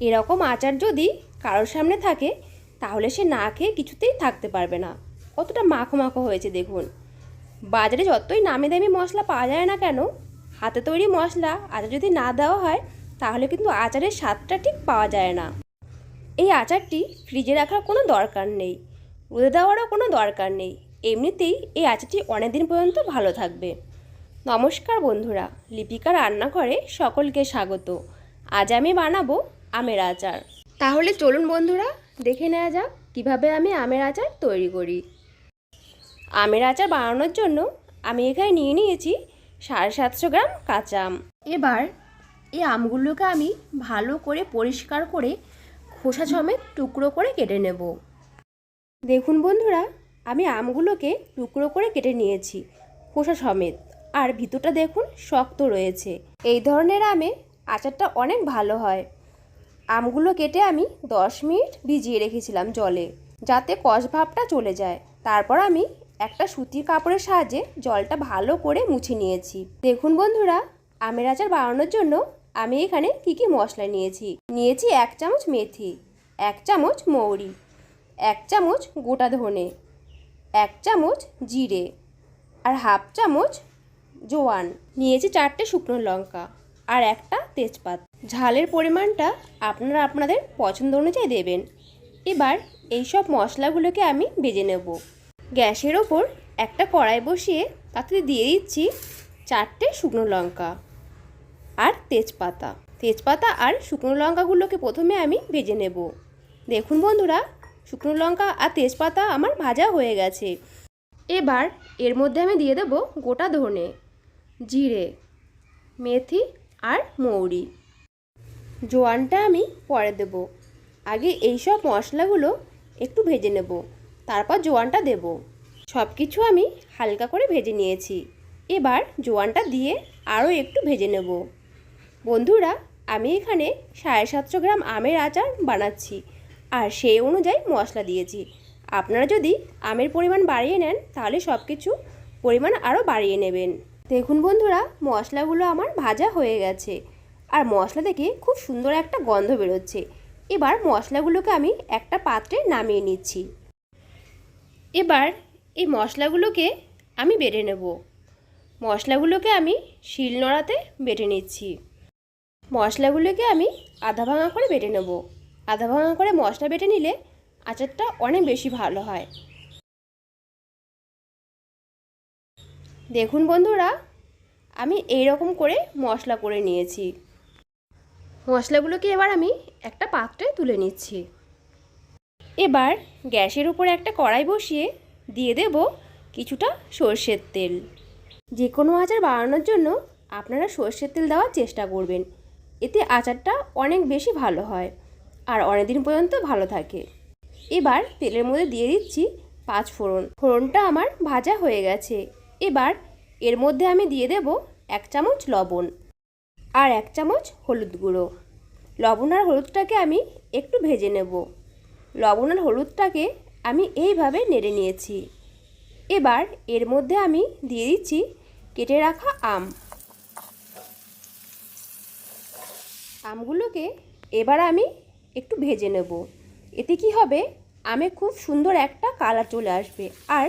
এরকম আচার যদি কারোর সামনে থাকে, তাহলে সে না খেয়ে কিছুতেই থাকতে পারবে না। কতটা মাখো মাখো হয়েছে দেখুন। বাজারে যতই নামি দামি মশলা পাওয়া যায় না কেন, হাতে তৈরি মশলা আচার যদি না দেওয়া হয়, তাহলে কিন্তু আচারের স্বাদটা ঠিক পাওয়া যায় না। এই আচারটি ফ্রিজে রাখার কোনো দরকার নেই রোদে দেওয়ারও কোনো দরকার নেই। এমনিতেই এই আচারটি অনেক দিন পর্যন্ত ভালো থাকবে। নমস্কার বন্ধুরা, লিপিকা রান্নাঘরে সকলকে স্বাগত। আজ আমি বানাবো আমের আচার। তাহলে চলুন বন্ধুরা দেখে নেওয়া যাক কীভাবে আমি আমের আচার তৈরি করি। আমের আচার বানানোর জন্য আমি এখানে নিয়ে নিয়েছি সাড়ে সাতশো গ্রাম কাঁচা আম। এবার এই আমগুলোকে আমি ভালো করে পরিষ্কার করে খোসা সমেত টুকরো করে কেটে নেব। দেখুন বন্ধুরা আমি আমগুলোকে টুকরো করে কেটে নিয়েছি খোসা সমেত। আর ভিতরটা দেখুন শক্ত রয়েছে। এই ধরনের আমে আচারটা অনেক ভালো হয়। আমগুলো কেটে আমি দশ মিনিট ভিজিয়ে রেখেছিলাম জলে, যাতে কষ ভাবটা চলে যায়। তারপর আমি একটা সুতির কাপড়ের সাহায্যে জলটা ভালো করে মুছে নিয়েছি। দেখুন বন্ধুরা, আমের আচার বানানোর জন্য আমি এখানে কি কি মশলা নিয়েছি? নিয়েছি এক চামচ মেথি, এক চামচ মৌরি, এক চামচ গোটা ধনে, এক চামচ জিরে আর হাফ চামচ জোয়ান। নিয়েছি চারটে শুকনো লঙ্কা। আর একটা তেজপাত। ঝালের পরিমাণটা আপনারা আপনাদের পছন্দ অনুযায়ী দেবেন। এবার এই সব মশলাগুলোকে আমি ভেজে নেব। গ্যাসের ওপর একটা কড়াই বসিয়ে তাতে দিয়ে দিচ্ছি চারটে শুকনো লঙ্কা আর তেজপাতা। তেজপাতা আর শুকনো লঙ্কাগুলোকে প্রথমে আমি ভেজে নেব। দেখুন বন্ধুরা, শুকনো লঙ্কা আর তেজপাতা আমার ভাজা হয়ে গেছে। এবার এর মধ্যে আমি দিয়ে দেব গোটা ধনে, জিরে, মেথি আর মৌরি। জোয়ানটা আমি পরে দেব। আগে এই সব মশলাগুলো একটু ভেজে নেব, তারপর জোয়ানটা দেব। সব কিছু আমি হালকা করে ভেজে নিয়েছি। এবার জোয়ানটা দিয়ে আরও একটু ভেজে নেব। বন্ধুরা, আমি এখানে সাড়ে সাতশো গ্রাম আমের আচার বানাচ্ছি, আর সেই অনুযায়ী মশলা দিয়েছি। আপনারা যদি আমের পরিমাণ বাড়িয়ে নেন, তাহলে সব কিছু পরিমাণ আরও বাড়িয়ে নেবেন। দেখুন বন্ধুরা, মশলাগুলো আমার ভাজা হয়ে গেছে। আর মশলা থেকে খুব সুন্দর একটা গন্ধ বেরোচ্ছে। এবার মশলাগুলোকে আমি একটা পাত্রে নামিয়ে নিচ্ছি। এবার এই মশলাগুলোকে আমি বেটে নেব। মশলাগুলোকে আমি শিল শিলনোড়াতে বেটে নিচ্ছি। মশলাগুলোকে আমি আধা ভাঙা করে বেটে নেব। আধা ভাঙা করে মশলা বেটে নিলে আচারটা অনেক বেশি ভালো হয়। দেখুন বন্ধুরা, আমি এই রকম করে মশলা করে নিয়েছি। মশলাগুলোকে এবার আমি একটা পাত্রে তুলে নিচ্ছি। এবার গ্যাসের উপরে একটা কড়াই বসিয়ে দিয়ে দেব কিছুটা সর্ষের তেল। যে কোনো আচার বানানোর জন্য আপনারা সর্ষের তেল দেওয়ার চেষ্টা করবেন। এতে আচারটা অনেক বেশি ভালো হয় আর অনেক দিন পর্যন্ত ভালো থাকে। এবার তেলের মধ্যে দিয়ে দিচ্ছি পাঁচ ফোড়ন। ফোড়নটা আমার ভাজা হয়ে গেছে। এবার এর মধ্যে আমি দিয়ে দেব এক চামচ লবণ আর এক চামচ হলুদ গুঁড়ো। লবণ আর হলুদটাকে আমি একটু ভেজে নেব। লবণ আর হলুদটাকে আমি এইভাবে নেড়ে নিয়েছি। এবার এর মধ্যে আমি দিয়ে দিচ্ছি কেটে রাখা আম। আমগুলোকে এবার আমি একটু ভেজে নেব। এতে কি হবে? আমে খুব সুন্দর একটা কালার চলে আসবে। আর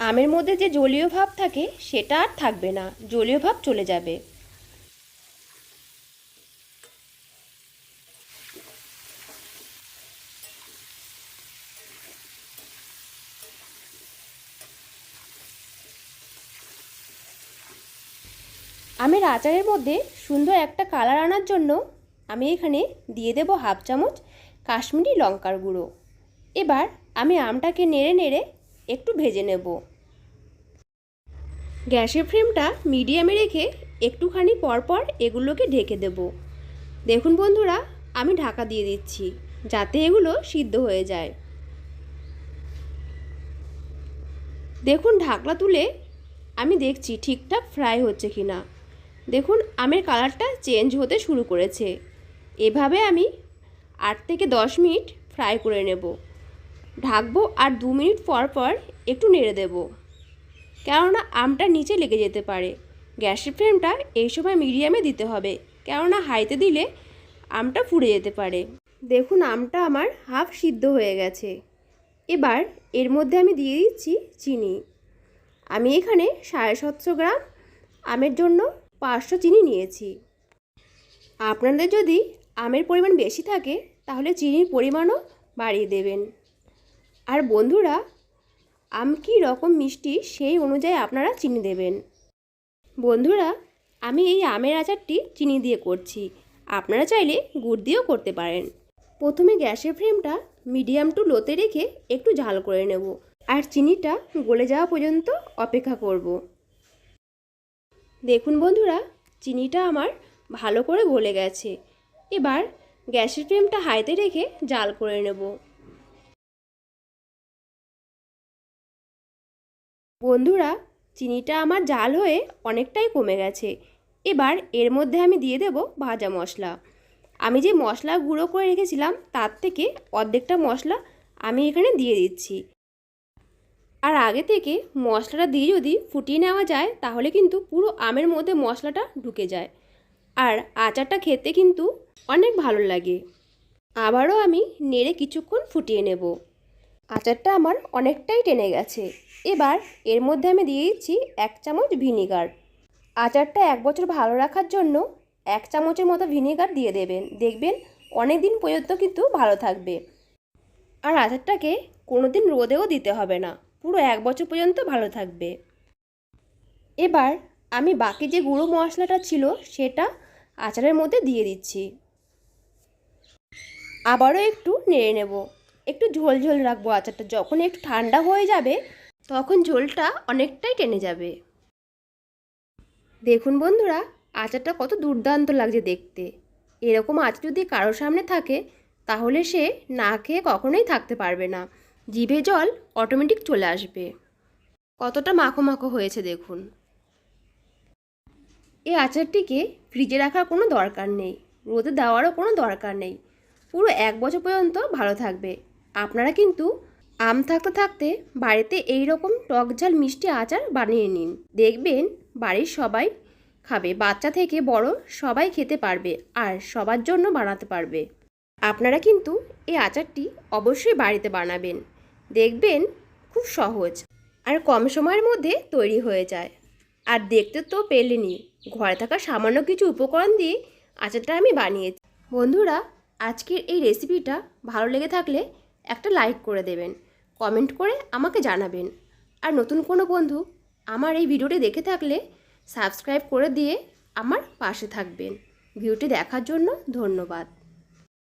আমের মধ্যে যে জলীয় ভাব থাকে, সেটা আর থাকবে না। জলীয় ভাব চলে যাবে। আমের আচারের মধ্যে সুন্দর একটা কালার আনার জন্য আমি এখানে দিয়ে দেব হাফ চামচ কাশ্মীরি লঙ্কার গুঁড়ো। এবার আমি আমটাকে নেড়ে নেড়ে একটু ভেজে নেব। গ্যাসের ফ্লেমটা মিডিয়ামে রেখে একটুখানি পরপর এগুলোকে ঢেকে দেব। দেখুন বন্ধুরা, আমি ঢাকা দিয়ে দিচ্ছি যাতে এগুলো সিদ্ধ হয়ে যায়। দেখুন ঢাকলা তুলে আমি দেখছি ঠিকঠাক ফ্রাই হচ্ছে কি না দেখুন, আমের কালারটা চেঞ্জ হতে শুরু করেছে। এভাবে আমি আট থেকে দশ মিনিট ফ্রাই করে নেব। ঢাকবো আর দু মিনিট পর পর একটু নেড়ে দেব। কেননা আমটা নিচে লেগে যেতে পারে। গ্যাসের ফ্লেমটা এই সময় মিডিয়ামে দিতে হবে, কেননা হাইতে দিলে আমটা পুড়ে যেতে পারে। দেখুন, আমটা আমার হাফ সিদ্ধ হয়ে গেছে। এবার এর মধ্যে আমি দিয়ে দিচ্ছি চিনি। আমি এখানে সাড়ে সাতশো গ্রাম আমের জন্য পাঁচশো চিনি নিয়েছি। আপনাদের যদি আমের পরিমাণ বেশি থাকে, তাহলে চিনির পরিমাণও বাড়িয়ে দেবেন। আর বন্ধুরা, আম কী রকম মিষ্টি সেই অনুযায়ী আপনারা চিনি দেবেন। বন্ধুরা, আমি এই আমের আচারটি চিনি দিয়ে করছি। আপনারা চাইলে গুড় দিয়েও করতে পারেন। প্রথমে গ্যাসের ফ্লেমটা মিডিয়াম টু লোতে রেখে একটু ঝাল করে নেব। আর চিনিটা গলে যাওয়া পর্যন্ত অপেক্ষা করব। দেখুন বন্ধুরা, চিনিটা আমার ভালো করে গলে গেছে। এবার গ্যাসের ফ্লেমটা হাইতে রেখে জাল করে নেব। বন্ধুরা, চিনিটা আমার জাল হয়ে অনেকটাই কমে গেছে। এবার এর মধ্যে আমি দিয়ে দেব ভাজা মশলা। আমি যে মশলা গুঁড়ো করে রেখেছিলাম, তার থেকে অর্ধেকটা মশলা আমি এখানে দিয়ে দিচ্ছি। আর আগে থেকে মশলাটা দিয়ে যদি ফুটিয়ে নেওয়া যায়, তাহলে কিন্তু পুরো আমের মধ্যে মশলাটা ঢুকে যায়। আর আচারটা খেতে কিন্তু অনেক ভালো লাগে। আবারও আমি নেড়ে কিছুক্ষণ ফুটিয়ে নেব। আচারটা আমার অনেকটাই টেনে গেছে। এবার এর মধ্যে আমি দিয়ে দিচ্ছি এক চামচ ভিনিগার। আচারটা এক বছর ভালো রাখার জন্য এক চামচের মতো ভিনিগার দিয়ে দেবেন। দেখবেন অনেক দিন পর্যন্ত কিন্তু ভালো থাকবে। আর আচারটাকে কোনো দিন রোদেও দিতে হবে না। পুরো এক বছর পর্যন্ত ভালো থাকবে। এবার আমি বাকি যে গুঁড়ো মশলাটা ছিল সেটা আচারের মধ্যে দিয়ে দিচ্ছি। আবারও একটু নেড়ে নেব। একটু ঝোল ঝোল রাখব আচারটা। যখন একটু ঠান্ডা হয়ে যাবে, তখন ঝোলটা অনেকটাই টেনে যাবে। দেখুন বন্ধুরা, আচারটা কত দুর্দান্ত লাগছে দেখতে। এরকম আচার যদি কারোর সামনে থাকে, তাহলে সে না খেয়ে কখনোই থাকতে পারবে না। জিভে জল অটোমেটিক চলে আসবে। কতটা মাখো মাখো হয়েছে দেখুন। এই আচারটিকে ফ্রিজে রাখার কোনো দরকার নেই। রোদে দেওয়ারও কোনো দরকার নেই। পুরো এক বছর পর্যন্ত ভালো থাকবে। আপনারা কিন্তু আম থাকতে থাকতে বাড়িতে এই রকম টক ঝাল মিষ্টি আচার বানিয়ে নিন। দেখবেন বাড়ির সবাই খাবে, বাচ্চা থেকে বড় সবাই খেতে পারবে আর সবার জন্য বানাতে পারবে। আপনারা কিন্তু এই আচারটি অবশ্যই বাড়িতে বানাবেন। দেখবেন খুব সহজ আর কম সময়ের মধ্যে তৈরি হয়ে যায়। আর দেখতে তো পেলেনি ঘরে থাকা সামান্য কিছু উপকরণ দিয়ে আচারটা আমি বানিয়েছি। বন্ধুরা, আজকের এই রেসিপিটা ভালো লেগে থাকলে একটা লাইক করে দেবেন কমেন্ট করে আমাকে জানাবেন। আর নতুন কোনো বন্ধু আমার এই ভিডিওটি দেখে থাকলে সাবস্ক্রাইব করে দিয়ে আমার পাশে থাকবেন। ভিডিওটি দেখার জন্য ধন্যবাদ।